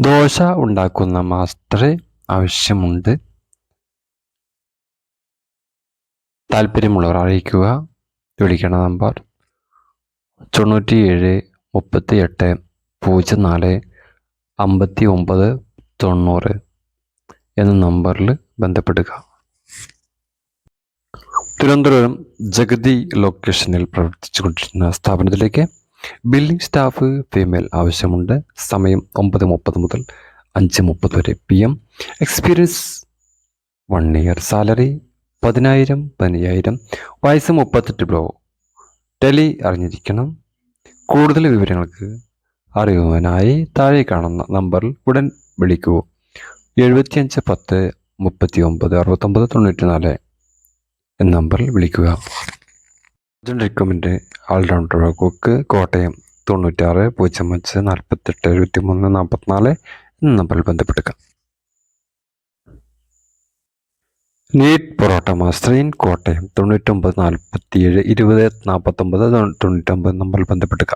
ദോശ ഉണ്ടാക്കുന്ന മാസ്റ്റർ ആവശ്യമുണ്ട്. താല്പര്യമുള്ളവർ അറിയിക്കുക. വിളിക്കണ നമ്പർ തൊണ്ണൂറ്റിയേഴ് മുപ്പത്തി എട്ട് പൂജ്യം നാല് അമ്പത്തി ഒമ്പത് തൊണ്ണൂറ് എന്ന നമ്പറിൽ ബന്ധപ്പെടുക. തിരുവനന്തപുരം ജഗതി ലൊക്കേഷനിൽ പ്രവർത്തിച്ചു കൊണ്ടിരുന്ന സ്ഥാപനത്തിലേക്ക് ബില്ലിംഗ് സ്റ്റാഫ് ഫീമെയിൽ ആവശ്യമുണ്ട്. സമയം ഒമ്പത് മുപ്പത് മുതൽ അഞ്ച് മുപ്പത് വരെ P M experience one year salary പതിനായിരം പതിനയ്യായിരം വയസ്സ് മുപ്പത്തെട്ട് ബ്ലോ ടെലി അറിഞ്ഞിരിക്കണം. കൂടുതൽ വിവരങ്ങൾക്ക് അറിയുവാനായി താഴെ കാണുന്ന നമ്പറിൽ ഉടൻ വിളിക്കൂ. എഴുപത്തിയഞ്ച് പത്ത് മുപ്പത്തി ഒമ്പത് അറുപത്തൊമ്പത് തൊണ്ണൂറ്റി നാല് എന്ന നമ്പറിൽ വിളിക്കുക. Arjun recommend allrounder cook Kottayam തൊണ്ണൂറ്റാറ് പൂജ്യം അഞ്ച് നാൽപ്പത്തെട്ട് എഴുപത്തി മൂന്ന് നാൽപ്പത്തിനാല് എന്ന നമ്പറിൽ ബന്ധപ്പെടുക. നീറ്റ് പൊറോട്ട മാസ്റ്ററിൻ കോട്ടയം തൊണ്ണൂറ്റൊമ്പത് നാൽപ്പത്തിയേഴ് ഇരുപത് നാൽപ്പത്തൊമ്പത് തൊണ്ണൂറ്റൊമ്പത് നമ്പറിൽ ബന്ധപ്പെടുക.